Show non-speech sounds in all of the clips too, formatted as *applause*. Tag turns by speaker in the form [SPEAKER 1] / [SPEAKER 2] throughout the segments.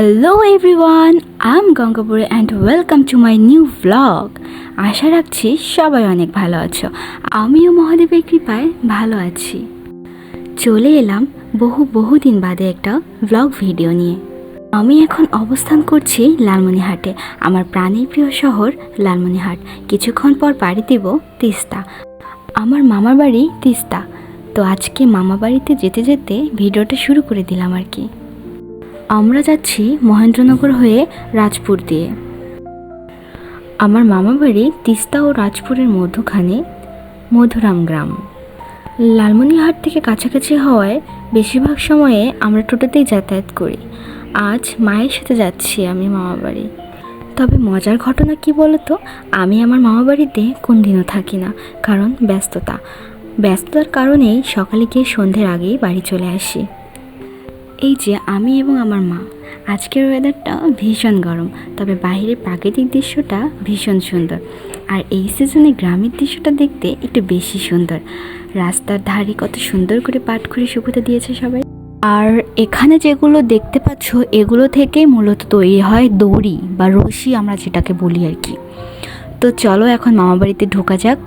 [SPEAKER 1] Hello everyone um গঙ্গাপুরে and welcome to my new blog আশা রাখছি সবাই অনেক ভালো আছো। আমিও মহাদেবের কৃপায় ভালো আছি। চলে এলাম বহু বহু দিন বাদে একটা ভ্লগ ভিডিও নিয়ে। আমি এখন অবস্থান করছি লালমনিহাটে আমার প্রাণের প্রিয় শহর লালমনিহাট কিছুক্ষণ পর পাড়ি দেব তিস্তা। আমার মামার বাড়ি তিস্তা। তো আজকে মামা বাড়িতে যেতে যেতে ভিডিওটা শুরু করে দিলাম আর কি। আমরা যাচ্ছি মহেন্দ্রনগর হয়ে রাজপুর দিয়ে। আমার মামা বাড়ি তিস্তা ও রাজপুরের মধ্যখানে মধুরাম গ্রাম। লালমনিহাট থেকে কাছাকাছি হওয়ায় বেশিরভাগ সময়ে আমরা টোটোতেই যাতায়াত করি। আজ মায়ের সাথে যাচ্ছি আমি মামা বাড়ি। তবে মজার ঘটনা কি বলতো? আমি আমার মামা বাড়িতে কোন দিনও থাকি না, কারণ ব্যস্ততা। ব্যস্ততার কারণেই সকালে গিয়ে সন্ধ্যের আগেই বাড়ি চলে আসি। এই যে আমি এবং আমার মা। আজকের ওয়েদারটা ভীষণ গরম, তবে বাইরের প্রাকৃতিক দৃশ্যটা ভীষণ সুন্দর। আর এই সিজনে গ্রামের দৃশ্যটা দেখতে একটু বেশি সুন্দর। রাস্তার ধারে কত সুন্দর করে পাট করে শুকোতে দিয়েছে সবাই। আর এখানে যেগুলো দেখতে পাচ্ছ, এগুলো থেকেই মূলত তৈরি হয় দড়ি বা রশি আমরা যেটাকে বলি আর কি। তো চলো এখন মামাবাড়িতে ঢোকা যাক।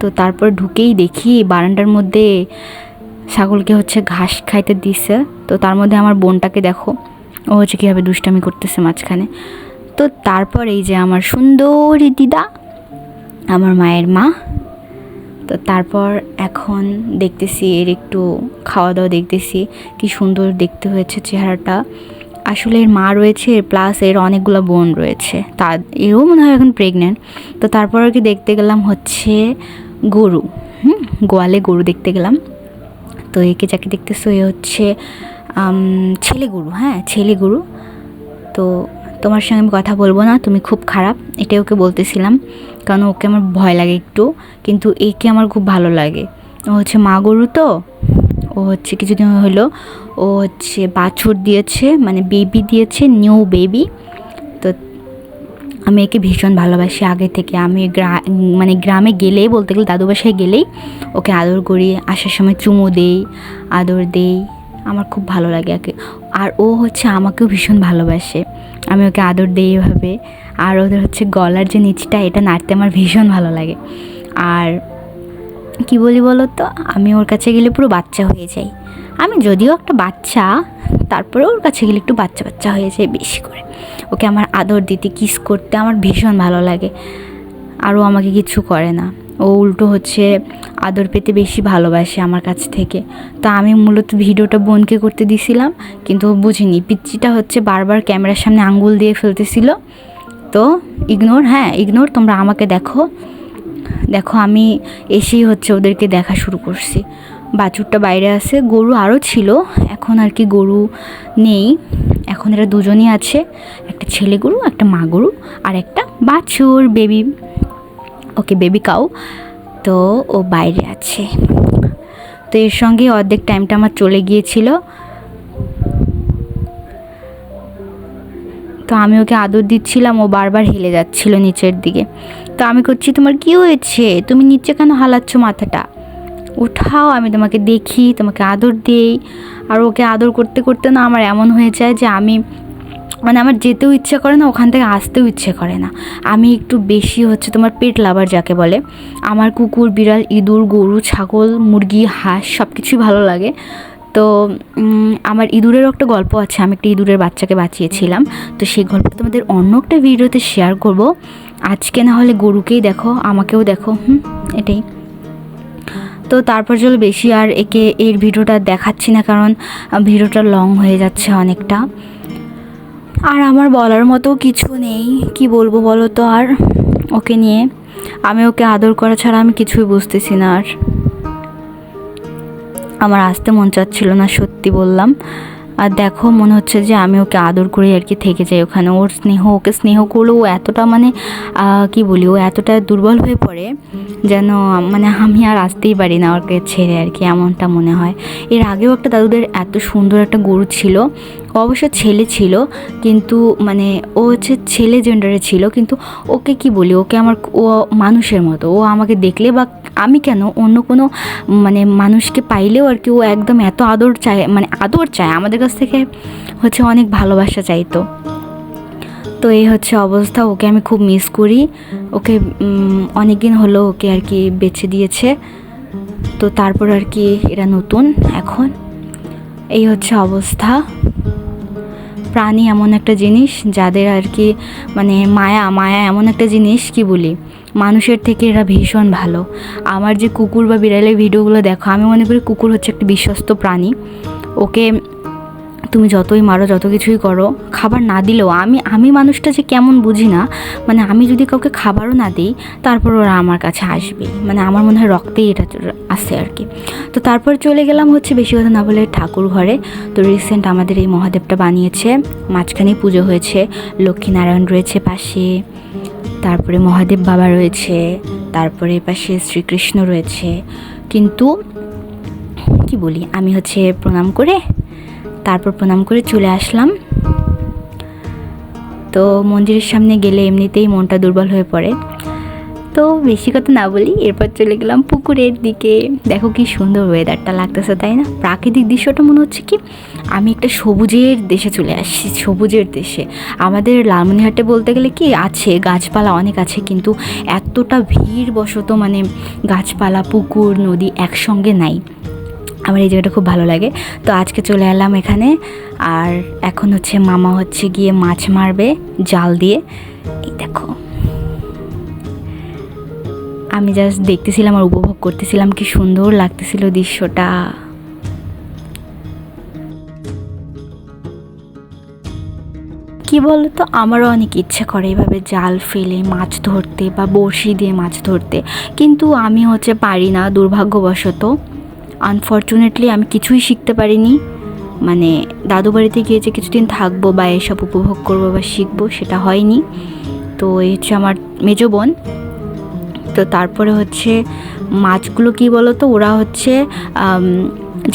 [SPEAKER 1] তো তারপর ঢুকেই দেখি বারান্দার মধ্যে ছাগলকে হচ্ছে ঘাস খাইতে দিছে। তো তার মধ্যে আমার বোনটাকে দেখো, ও হচ্ছে কীভাবে দুষ্টামি করতেছে মাঝখানে। তো তারপর এই যে আমার সুন্দরী দিদা, আমার মায়ের মা, তো তারপর এখন দেখতেছি এর একটু খাওয়া দাওয়া দেখতেছি, কি সুন্দর দেখতে হয়েছে চেহারাটা। আসলে এর মা রয়েছে প্লাস এর অনেকগুলো বোন রয়েছে। তা এরও মনে হয় এখন প্রেগনেন্ট তো তারপর আর কি দেখতে গেলাম হচ্ছে গরু, হুম, গোয়ালে গরু দেখতে গেলাম। তো একে যাকে দেখতেছো এ হচ্ছে ছেলে গরু হ্যাঁ ছেলে গরু। তো তোমার সঙ্গে আমি কথা বলব না, তুমি খুব খারাপ, এটাই ওকে বলতেছিলাম, কারণ ওকে আমার ভয় লাগে একটু, কিন্তু একে আমার খুব ভালো লাগে। ও হচ্ছে মা গরু তো, ও হচ্ছে কিছুদিন হলো, ও হচ্ছে বাছুর দিয়েছে মানে বেবি দিয়েছে নিউ বেবি আমি একে ভীষণ ভালোবাসি আগে থেকে। আমি গ্রা মানে গ্রামে গেলেই বলতে গেলে দাদু বাসায় গেলেই ওকে আদর করি, আসার সময় চুমু দেই, আদর দেই। আমার খুব ভালো লাগে ওকে আর ও হচ্ছে আমাকেও ভীষণ ভালোবাসে। আমি ওকে আদর দিই এভাবে। আর ওদের হচ্ছে গলার যে নিচটা, এটা নাড়তে আমার ভীষণ ভালো লাগে। আর কি বলি বলো তো আমি ওর কাছে গেলে পুরো বাচ্চা হয়ে যাই। আমি যদিও একটা বাচ্চা, তারপরে ওর কাছে গেলে একটু বাচ্চা বাচ্চা হয়ে যায় বেশি করে। ওকে আমার আদর দিতে, কিস করতে আমার ভীষণ ভালো লাগে। আর ও আমাকে কিছু করে না। ও উল্টো হচ্ছে আদর পেতে বেশি ভালোবাসে আমার কাছ থেকে। তো আমি মূলত ভিডিওটা বোনকে করতে দিছিলাম, কিন্তু বুঝিনি। পিচ্চিটা হচ্ছে বারবার ক্যামেরার সামনে আঙ্গুল দিয়ে ফেলতেছিল। তো ইগনোর হ্যাঁ ইগনোর, তোমরা আমাকে দেখো। দেখো, আমি এসেই হচ্ছে ওদেরকে দেখা শুরু করছি। বাছুরটা বাইরে আছে। গরু আরও ছিল, এখন আর কি গরু নেই। এখন এরা দুজনই আছে, একটা ছেলে গরু, একটা মা গরু আর একটা বাছুর বেবি ওকে বেবি কাউ তো ও বাইরে আছে। তো এর সঙ্গে অর্ধেক টাইমটা আমার চলে গিয়েছিল। তো আমি ওকে আদর দিচ্ছিলাম, ও বারবার হেলে যাচ্ছিল নিচের দিকে। তো আমি করছি, তোমার কি হয়েছে? তুমি নিচে কেন হালাচ্ছ মাথাটা? উঠাও, আমি তোমাকে দেখি, তোমাকে আদর দিই। আর ওকে আদর করতে করতে না আমার এমন হয়ে যায় যে আমি মানে আমার যেতেও ইচ্ছে করে না, ওখান থেকে আসতেও ইচ্ছে করে না। আমি একটু বেশি হচ্ছে তোমার পেট লাভার যাকে বলে। আমার কুকুর, বিড়াল, ইঁদুর, গরু, ছাগল, মুরগি, হাঁস সব কিছুই ভালো লাগে। তো আমার ইঁদুরেরও একটা গল্প আছে, আমি একটা ইঁদুরের বাচ্চাকে বাঁচিয়েছিলাম। তো সেই গল্প তোমাদের অন্য একটা ভিডিওতে শেয়ার করব। আজকে না হলে গরুকেই দেখো, আমাকেও দেখো, হুম, এটাই। তো তারপর চল বেশি আর একে এর ভিডিওটা দেখাচ্ছি না, কারণ ভিডিওটা লং হয়ে যাচ্ছে অনেকটা। আর আমার বলার মতো কিছু নেই, কি বলব বলো তো আর ওকে নিয়ে। আমি ওকে আদর করা ছাড়া আমি কিছুই বুঝতেছি না আর। আমার আসতে মন চাচ্ছিল না, সত্যি বললাম। আর দেখো মনে হচ্ছে যে আমি ওকে আদর করে আর কি থেকে যাই ওখানে। ওর স্নেহ, ওকে স্নেহ করলেও ও এতটা মানে কি বলি, ও এতটা দুর্বল হয়ে পড়ে যেন মানে আমি আর আসতেই পারি না ওকে ছেড়ে আর কি, এমনটা মনে হয়। এর আগেও একটা দাদুদের এত সুন্দর একটা গরু ছিল। অবশ্য ছেলে ছিল, কিন্তু মানে ও হচ্ছে ছেলে জেন্ডারে ছিল, কিন্তু ওকে কি বলি, ওকে আমার ও মানুষের মতো, ও আমাকে দেখলে বা আমি কেন অন্য কোনো মানে মানুষকে পাইলেও আর কি ও একদম এত আদর চায় মানে আদর চায়, আমাদের কাছ থেকে হচ্ছে অনেক ভালোবাসা চাইতো। তো এই হচ্ছে অবস্থা, ওকে আমি খুব মিস করি, ওকে অনেক দিন হলো ওকে আর কি বেছে দিয়েছে, তো তারপর আর কি এরা নতুন এখন। এই হচ্ছে অবস্থা। প্রাণী এমন একটা জিনিস যাদের আর কি মানে মায়া মায়া এমন একটা জিনিস কি বলি? মানুষের থেকে এরা ভীষণ ভালো। আমার যে কুকুর বা বিড়ালের ভিডিওগুলো দেখো, আমি মনে করি কুকুর হচ্ছে একটা বিশ্বস্ত প্রাণী। ওকে তুমি যতই মারো, যত কিছুই করো, খাবার না দিলেও আমি আমি মানুষটা যে কেমন বুঝি না মানে আমি যদি কাউকে খাবারও না দিই, তারপর ওরা আমার কাছে আসবে। মানে আমার মনে হয় রক্তেই এটা আসে আর কি। তো তারপর চলে গেলাম হচ্ছে বেশি কথা না বলে ঠাকুর ঘরে। তো রিসেন্ট আমাদের এই মহাদেবটা বানিয়েছে মাঝখানে পুজো হয়েছে, লক্ষ্মীনারায়ণ রয়েছে পাশে, তারপরে মহাদেব বাবা রয়েছে, তারপরে পাশে শ্রীকৃষ্ণ রয়েছে। কিন্তু কি বলি, আমি হচ্ছে প্রণাম করে তারপর প্রণাম করে চলে আসলাম। তো মন্দিরের সামনে গেলে এমনিতেই মনটা দুর্বল হয়ে পড়ে। তো বেশি কথা না বলি, এরপর চলে গেলাম পুকুরের দিকে। দেখো কি সুন্দর ওয়েদারটা লাগতেছে, তাই না? প্রাকৃতিক দৃশ্যটা মনে হচ্ছে কি, আমি একটা সবুজের দেশে চলে আসছি, সবুজের দেশে। আমাদের লালমনিহাটে বলতে গেলে কি, আছে, গাছপালা অনেক আছে, কিন্তু এতটা ভিড় বশত মানে গাছপালা, পুকুর, নদী একসঙ্গে নাই। আমার এই জায়গাটা খুব ভালো লাগে। তো আজকে চলে এলাম এখানে। আর এখন হচ্ছে মামা হচ্ছে গিয়ে মাছ মারবে জাল দিয়ে। এই দেখো। আমি জাস্ট দেখতেছিলাম আর উপভোগ করতেছিলাম, কি সুন্দর লাগতেছিল দৃশ্যটা। কি বলতো? আমারও অনেক ইচ্ছে করে এভাবে জাল ফেলে, মাছ ধরতে বা বড়শি দিয়ে মাছ ধরতে। কিন্তু আমি হচ্ছে পারি না, দুর্ভাগ্যবশত। আনফর্চুনেটলি আমি কিছুই শিখতে পারিনি। মানে দাদু বাড়িতে গিয়ে যে কিছুদিন থাকব বা এসব উপভোগ করব বা শিখব, সেটা হয়নি। তো এই হচ্ছে আমার মেজো বোন। তো তারপরে হচ্ছে মাছগুলো কি বলো তো ওরা হচ্ছে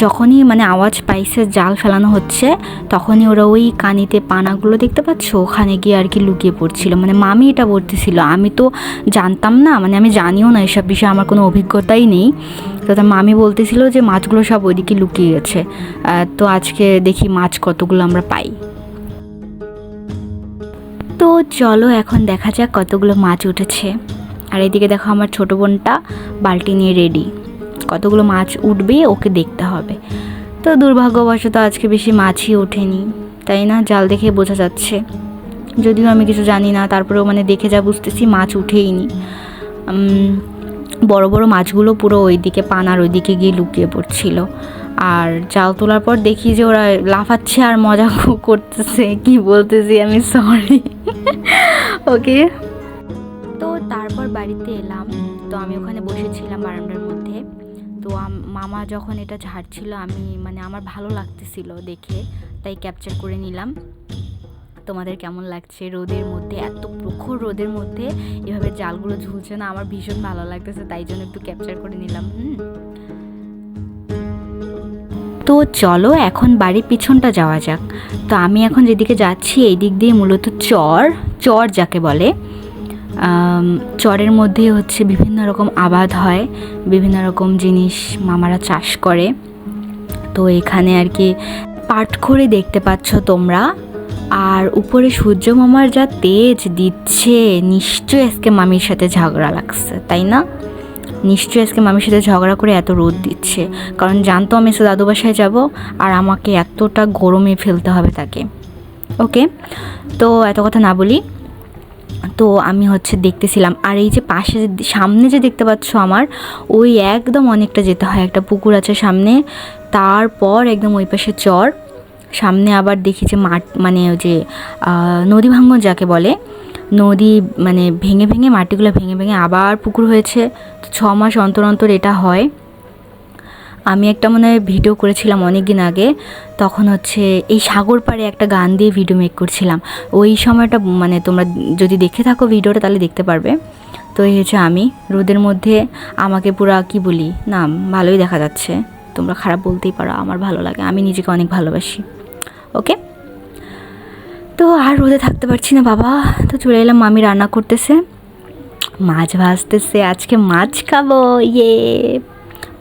[SPEAKER 1] যখনই মানে আওয়াজ পাইছে, জাল ফেলানো হচ্ছে, তখনই ওরা ওই কানিতে পানাগুলো দেখতে পাচ্ছ? ওখানে গিয়ে আর কি লুকিয়ে পড়ছিল। মানে মামি এটা বলতেছিল। আমি তো জানতাম না মানে আমি জানিও না এসব বিষয়ে, আমার কোনো অভিজ্ঞতাই নেই। তো তার মামি বলতেছিল যে মাছগুলো সব ওইদিকে লুকিয়ে গেছে। তো আজকে দেখি মাছ কতগুলো আমরা পাই। তো চলো এখন দেখা যাক কতগুলো মাছ উঠেছে। আর এদিকে দেখো আমার ছোটো বোনটা বালতি নিয়ে রেডি কতগুলো মাছ উঠবে ওকে দেখতে হবে। তো দুর্ভাগ্যবশত আজকে বেশি মাছই ওঠেনি, তাই না? জাল দেখে বোঝা যাচ্ছে। যদিও আমি কিছু জানি না, তারপরেও মানে দেখে যা বুঝতেছি মাছ উঠেইনি। বড় বড় মাছগুলো পুরো ওইদিকে পানার ওইদিকে গিয়ে লুকিয়ে পড়ছিল। আর জাল তোলার পর দেখি যে ওরা লাফাচ্ছে আর মজা *laughs* করতেছে। কি বলতেছি আমি সরি ওকে *laughs* তো তারপর বাড়িতে এলাম। তো আমি ওখানে বসেছিলাম বারান্দার তো মামা যখন এটা ঝাড়ছিল আমি মানে আমার ভালো লাগতেছিল দেখে, তাই ক্যাপচার করে নিলাম। তোমাদের কেমন লাগছে? রোদের মধ্যে, এত প্রখর রোদের মধ্যে এভাবে জালগুলো ঝুলছে না, আমার ভীষণ ভালো লাগতেছে, তাই জন্য একটু ক্যাপচার করে নিলাম, হুম। তো চলো, এখন বাড়ির পিছনটা যাওয়া যাক। তো আমি এখন যেদিকে যাচ্ছি এই দিক দিয়ে মূলত চর চর যাকে বলে। চরের মধ্যে হচ্ছে বিভিন্ন রকম আবাদ হয়, বিভিন্ন রকম জিনিস মামারা চাষ করে। তো এখানে আর কি পাট করে দেখতে পাচ্ছ তোমরা। আর উপরে সূর্য মামার যা তেজ দিচ্ছে, নিশ্চয়ই আজকে মামির সাথে ঝগড়া লাগছে, তাই না? নিশ্চয়ই আজকে মামির সাথে ঝগড়া করে এত রোদ দিচ্ছে। কারণ জানতো আমি এসে দাদু বাসায় যাব, আর আমাকে এতটা গরমে ফেলতে হবে তাকে। ওকে? তো এত কথা না বলি। তো আমি হচ্ছে দেখতেছিলাম। আর এই যে পাশে সামনে যে দেখতে পাচ্ছ আমার, ওই একদম অনেকটা যেতে হয়। একটা পুকুর আছে সামনে, তারপর একদম ওই পাশে চর। সামনে আবার দেখি যে মাঠ মানে ওই যে নদী ভাঙ্গন যাকে বলে, নদী মানে ভেঙে ভেঙে, মাটিগুলো ভেঙে ভেঙে আবার পুকুর হয়েছে। তো ছ মাস অন্তর অন্তর এটা হয়। আমি একটা মনে হয় ভিডিও করেছিলাম অনেক দিন আগে, তখন হচ্ছে এই সাগর পাড়ে একটা গান দিয়ে ভিডিও মেক করছিলাম। ওই সময়টা মানে তোমরা যদি দেখে থাকো ভিডিওটা তাহলে দেখতে পারবে। তো এই হচ্ছে আমি, রোদের মধ্যে আমাকে পুরো কি বলি, না, ভালোই দেখা যাচ্ছে। তোমরা খারাপ বলতেই পারো, আমার ভালো লাগে, আমি নিজেকে অনেক ভালোবাসি। ওকে? তো আর রোদে থাকতে পারছি না বাবা, তো চলে এলাম, মামি রান্না করতেছে। মাছ ভাজতেছে, আজকে মাছ খাব ইয়ে।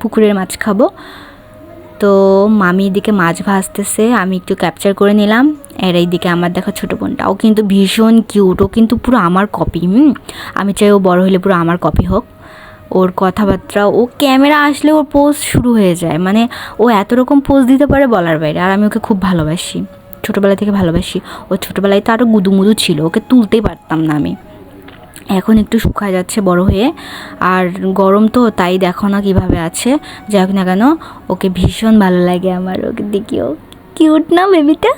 [SPEAKER 1] পুকুরের মাছ খাব। তো মামি এদিকে মাছ ভাজতেছে, আমি একটু ক্যাপচার করে নিলাম। এর এইদিকে আমার দেখা ছোটো বোনটা ও কিন্তু ভীষণ কিউট ও কিন্তু পুরো আমার কপি হুম? আমি চাই ও বড় হলে পুরো আমার কপি হোক। ওর কথাবার্তা, ও ক্যামেরা আসলে ওর পোজ শুরু হয়ে যায়। মানে ও এত রকম পোজ দিতে পারে বলার বাইরে, আর আমি ওকে খুব ভালোবাসি। ছোটোবেলা থেকে ভালোবাসি। ও ছোটোবেলায় তো আরও গুদুমুদু ছিল, ওকে তুলতেই পারতাম না আমি। এখন একটু শুকায় যাচ্ছে বড় হয়ে। আর গরম তো, তাই দেখো না কীভাবে আছে। যাই হোক না কেন, ওকে ভীষণ ভালো লাগে আমার, ওকে দেখিও কিউট না বেবিটা?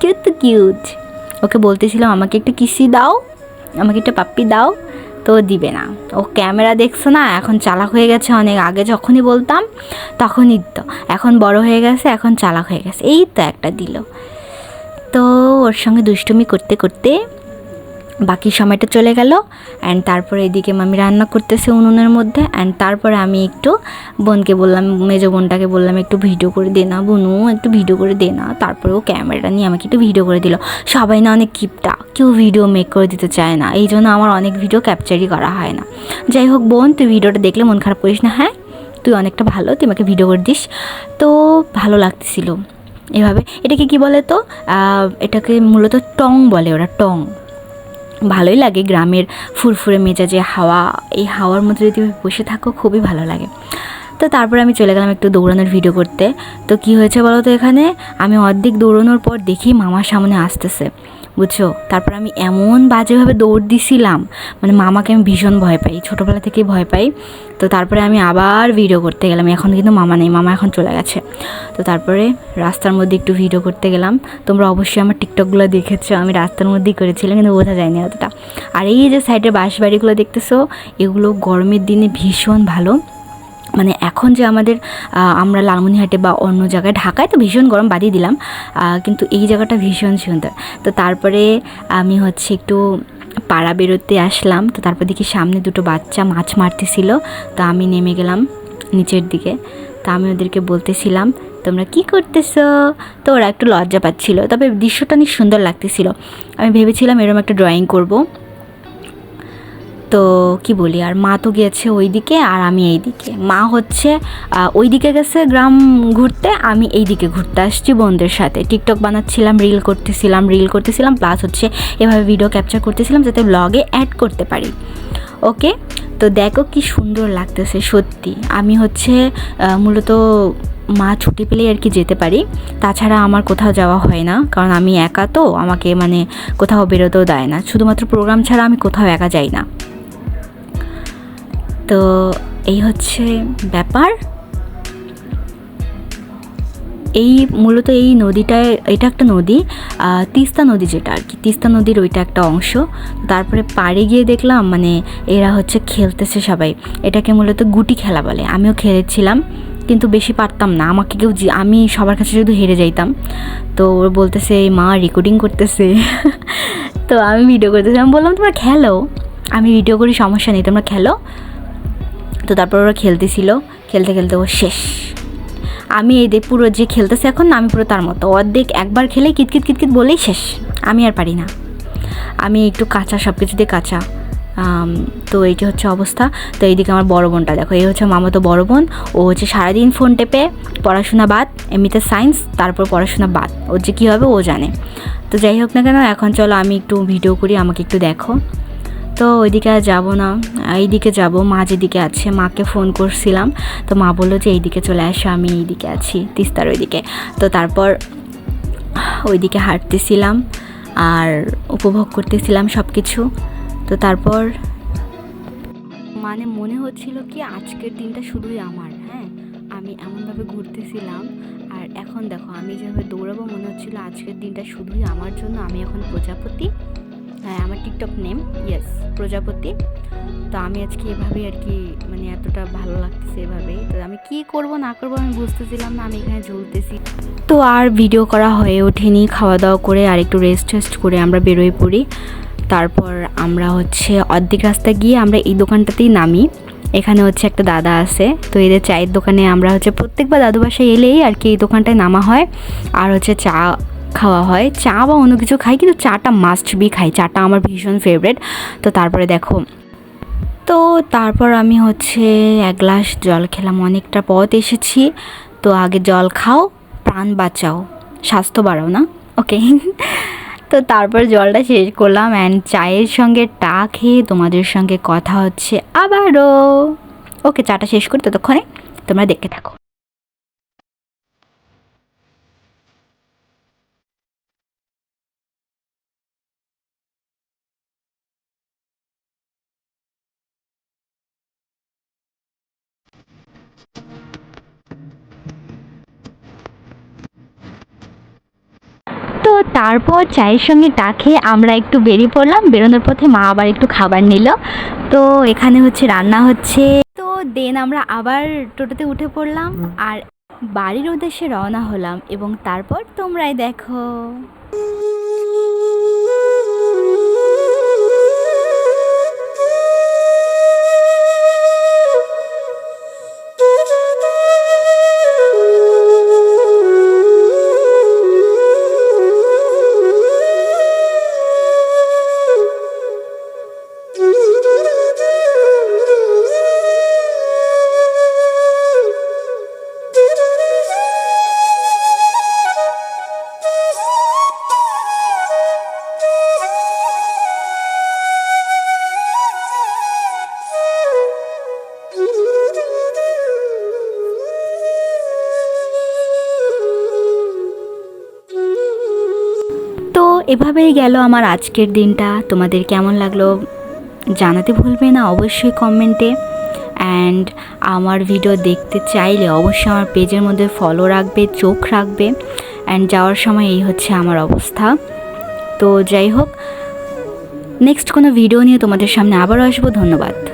[SPEAKER 1] কিউট তো কিউট ওকে বলতেছিলাম, আমাকে একটা কিসি দাও, আমাকে একটা পাপ্পি দাও। তো দিবে না। ও ক্যামেরা দেখছ না, এখন চালাক হয়ে গেছে অনেক আগে যখনই বলতাম, তখনই তো। এখন বড় হয়ে গেছে, এখন চালাক হয়ে গেছে। এই তো একটা দিল। তো ওর সঙ্গে দুষ্টুমি করতে করতে বাকি সময়টা চলে গেল অ্যান্ড তারপরে এদিকে মামি রান্না করতেছে উনুনের মধ্যে অ্যান্ড তারপরে আমি একটু বোনকে বললাম, মেজো বোনটাকে বললাম, একটু ভিডিও করে দে না বোনু, একটু ভিডিও করে দে না। তারপরে ও ক্যামেরাটা নিয়ে আমাকে একটু ভিডিও করে দিল। সবাই না অনেক কিপটা, কেউ ভিডিও মেক করে দিতে চায় না, এই জন্য আমার অনেক ভিডিও ক্যাপচারই করা হয় না। যাই হোক বোন, তুই ভিডিওটা দেখলে মন খারাপ করিস না হ্যাঁ? তুই অনেকটা ভালো, তুই আমাকে ভিডিও করে দিস। তো ভালো লাগতেছিল। এভাবে, এটাকে কি বলে তো? এটাকে মূলত টং বলে ওরা, টং। ভালোই লাগে গ্রামের ফুরফুরে মেজাজে হাওয়া, এই হাওয়ার মধ্যে যদি বসে থাকো, খুবই ভালো লাগে। তো তারপরে আমি চলে গেলাম একটু দৌড়ানোর ভিডিও করতে। তো কি হয়েছে বলো তো এখানে? আমি অর্ধেক দৌড়ানোর পর দেখি মামার সামনে আসতেছে, বুঝছ? তারপর আমি এমন বাজেভাবে দৌড় দিছিলাম মানে মামাকে আমি ভীষণ ভয় পাই, ছোটোবেলা থেকেই ভয় পাই। তো তারপরে আমি আবার ভিডিও করতে গেলাম, এখন কিন্তু মামা নেই, মামা এখন চলে গেছে। তো তারপরে রাস্তার মধ্যে একটু ভিডিও করতে গেলাম। তোমরা অবশ্যই আমার টিকটকগুলো দেখেছ, আমি রাস্তার মধ্যেই করেছিলাম, কিন্তু বোঝা যায়নি অতটা। আর এই যে সাইডের বাঁশ বাড়িগুলো দেখতেছো, এগুলো গরমের দিনে ভীষণ ভালো। মানে এখন যে আমাদের আমরা লালমনিহাটে বা অন্য জায়গায়, ঢাকায় তো ভীষণ গরম বাদিয়ে দিলাম কিন্তু এই জায়গাটা ভীষণ সুন্দর। তো তারপরে আমি হচ্ছে একটু পাড়া বেরোতে আসলাম, তো তারপর দেখি সামনে দুটো বাচ্চা মাছ মারতেছিল, তো আমি নেমে গেলাম নিচের দিকে। তা আমি ওদেরকে বলতেছিলাম, তোমরা কি করতেছো? তো ওরা একটু লজ্জা পাচ্ছিল, তবে দৃশ্যটা অনেক সুন্দর লাগতেছিল। আমি ভেবেছিলাম এরকম একটা ড্রয়িং করব। তো কি বলি, আর মা তো গিয়েছে ওই দিকে আর আমি এই দিকে মা হচ্ছে ওই দিকে গেছে গ্রাম ঘুরতে, আমি এই দিকে ঘুরতে আসছি বোনদের সাথে। টিকটক বানাচ্ছিলাম, রিল করতেছিলাম রিল করতেছিলাম, প্লাস হচ্ছে এভাবে ভিডিও ক্যাপচার করতেছিলাম যাতে ব্লগে অ্যাড করতে পারি। ওকে? তো দেখো কি সুন্দর লাগতেছে, সত্যি। আমি হচ্ছে মূলত মা ছুটি পেলেই আর কি যেতে পারি। তাছাড়া আমার কোথাও যাওয়া হয় না, কারণ আমি একা তো, আমাকে মানে কোথাও বেরোতেও দেয় না। শুধুমাত্র প্রোগ্রাম ছাড়া আমি কোথাও একা যাই না। তো এই হচ্ছে ব্যাপার। এই মূলত এই নদীটায়, এটা একটা নদী তিস্তা নদী যেটা আর কি। তিস্তা নদীর ওইটা একটা অংশ। তারপরে পাড়ে গিয়ে দেখলাম মানে এরা হচ্ছে খেলতেছে সবাই। এটাকে মূলত গুটি খেলা বলে। আমিও খেলেছিলাম, কিন্তু বেশি পারতাম না। আমাকে কেউ আমি সবার কাছে শুধু হেরে যাইতাম। তো ওর বলতেছে মা রেকর্ডিং করতেছে। *laughs* তো আমি ভিডিও করতেছি আমি বললাম, তোমরা খেলো? আমি ভিডিও করি, সমস্যা নেই, তোমরা খেলো। তো তারপর ওরা খেলতেছিল। খেলতে খেলতে ও শেষ। আমি এই পুরো যে খেলতেছে এখন আমি পুরো তার মতো। অর্ধেক একবার খেলে কিতকিত কিতকিত বলেই শেষ। আমি আর পারি না। আমি একটু কাঁচা সব কিছুতে কাঁচা। তো এইটি হচ্ছে অবস্থা। তো এইদিকে আমার বড় বোনটা, দেখো, এই হচ্ছে মামা তো বড় বোন। ও হচ্ছে সারাদিন ফোন টেপে পড়াশোনা বাদ, এমনিতে সায়েন্স তারপর পড়াশোনা বাদ। ওর যে কী হবে ও জানে। তো যাই হোক না কেন, এখন চলো আমি একটু ভিডিও করি, আমাকে একটু দেখো। তো ওইদিকে আর যাব না। এইদিকে যাব, মা যেদিকে আছে, মাকে ফোন করছিলাম। তো মা বলল যে, এইদিকে চলে আসো, আমি এইদিকে আছি, তিস্তার ওইদিকে। তো তারপর ওইদিকে হাঁটতেছিলাম আর উপভোগ করতেছিলাম সব কিছু তো তারপর মানে মনে হচ্ছিল কি, আজকের দিনটা শুধুই আমার হ্যাঁ? আমি এমনভাবে ঘুরতেছিলাম আর এখন দেখো, আমি যেভাবে দৌড়াবো, মনে হচ্ছিল আজকের দিনটা শুধুই আমার জন্য, আমি এখন প্রজাপতি। হ্যাঁ আমার টিকটক নেম ইয়েস প্রজাপতি। তো আমি আজকে এভাবেই আর কি মানে এতটা ভালো লাগতেছে এভাবেই তো আমি কি করব, না করব আমি বুঝতেছিলাম না, আমি এখানে ঝুলতেছি। তো আর ভিডিও করা হয়ে ওঠেনি খাওয়া দাওয়া করে আর একটু রেস্ট টেস্ট করে আমরা বেরোয় পড়ি। তারপর আমরা হচ্ছে অর্ধেক রাস্তা গিয়ে আমরা এই দোকানটাতেই নামি। এখানে হচ্ছে একটা দাদা আছে, তো এদের চায়ের দোকানে আমরা হচ্ছে প্রত্যেকবার দাদু বাসায় এলেই আর কি এই দোকানটায় নামা হয়। আর হচ্ছে চা খাওয়া হয়। চা বা অন্য কিছু খাই, কিন্তু চাটা মাস্ট বি খাই। চাটা আমার ভীষণ ফেভারেট তো তারপরে দেখো। তো তারপর আমি হচ্ছে এক গ্লাস জল খেলাম। অনেকটা পথ এসেছি। তো আগে জল খাও, প্রাণ বাঁচাও। স্বাস্থ্য বাড়াও না? ওকে তো তারপর জলটা শেষ করলাম অ্যান্ড চায়ের সঙ্গে টা খেয়ে তোমাদের সঙ্গে কথা হচ্ছে আবারও। ওকে চাটা শেষ করি ততক্ষণে তোমরা দেখতে থাকো। তারপর চায়ের সঙ্গে ডাকে আমরা একটু বেরিয়ে পড়লাম। বেরোনোর পথে মা আবার একটু খাবার নিল। তো এখানে হচ্ছে রান্না হচ্ছে। তো দেন আমরা আবার টোটোতে উঠে পড়লাম আর বাড়ির উদ্দেশ্যে রওনা হলাম এবং তারপর তোমরাই দেখো। এভাবেই গেল আমার আজকের দিনটা। তোমাদের কেমন লাগল জানাতে ভুলবে না অবশ্যই কমেন্টে। অ্যান্ড আমার ভিডিও দেখতে চাইলে অবশ্যই আমার পেজের মধ্যে ফলো রাখবে, চোখ রাখবে। অ্যান্ড যাওয়ার সময় এই হচ্ছে আমার অবস্থা। তো যাই হোক নেক্সট কোনো ভিডিও নিয়ে তোমাদের সামনে আবারও আসব। ধন্যবাদ।